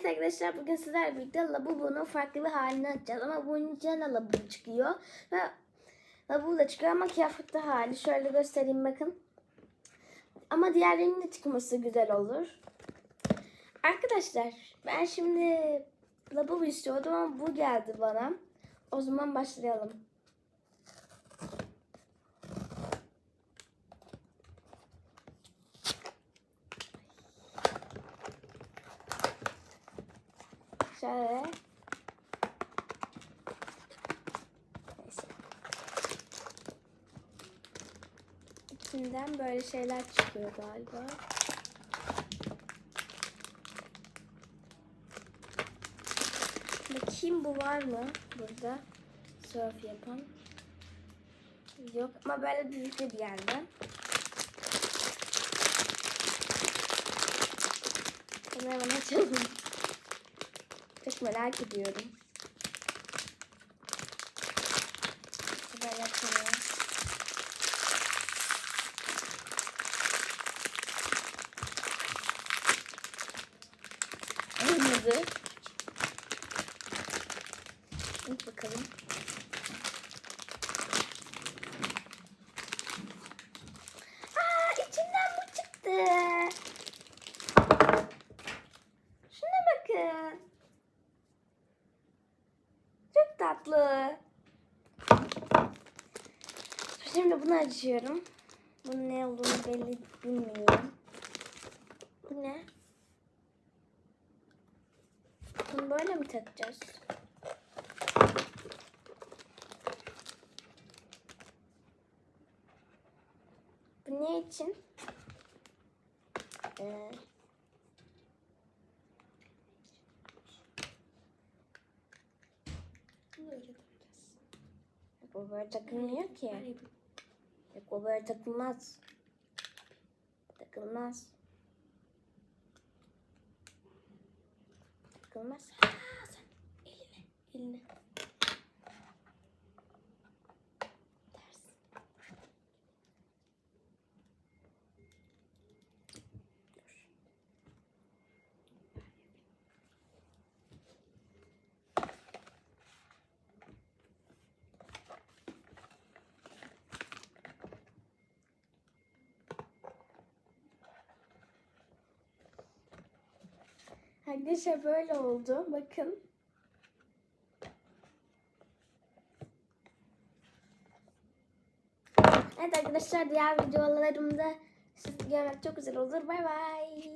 Evet arkadaşlar bugün sizlerle birlikte Labubu'nun farklı bir halini açacağız. Ama bunun içine Labubu çıkıyor. Ve Labubu da çıkıyor ama kıyafetli hali. Şöyle göstereyim bakın. Ama diğerlerinin de çıkması güzel olur. Arkadaşlar ben şimdi Labubu istiyordum ama bu geldi bana. O zaman başlayalım. Şöyle. Neyse. İçinden böyle şeyler çıkıyor galiba. Bakayım bu var mı burada? Surf yapan. Yok ama böyle büyük bir yerden. Hemen açalım. Çok merak ediyorum. Böyle açalım. Olmadı. İlk bakalım. Aa, içinden bu çıktı. Şuna bakın. Çok tatlı. Şimdi bunu açıyorum. Bunun ne olduğunu belli bilmiyorum. Bu ne? Bunu böyle mi takacağız? Bu ne için? Ee, Bunu öyle takacağız. Bu böyle takılmıyor ki. Yok o böyle takılmaz. Takılmaz. Takılmaz. Aa, sen eline, eline. Arkadaşlar böyle oldu. Bakın. Evet arkadaşlar diğer videolarımda sizi görmek çok güzel olur. Bay bay.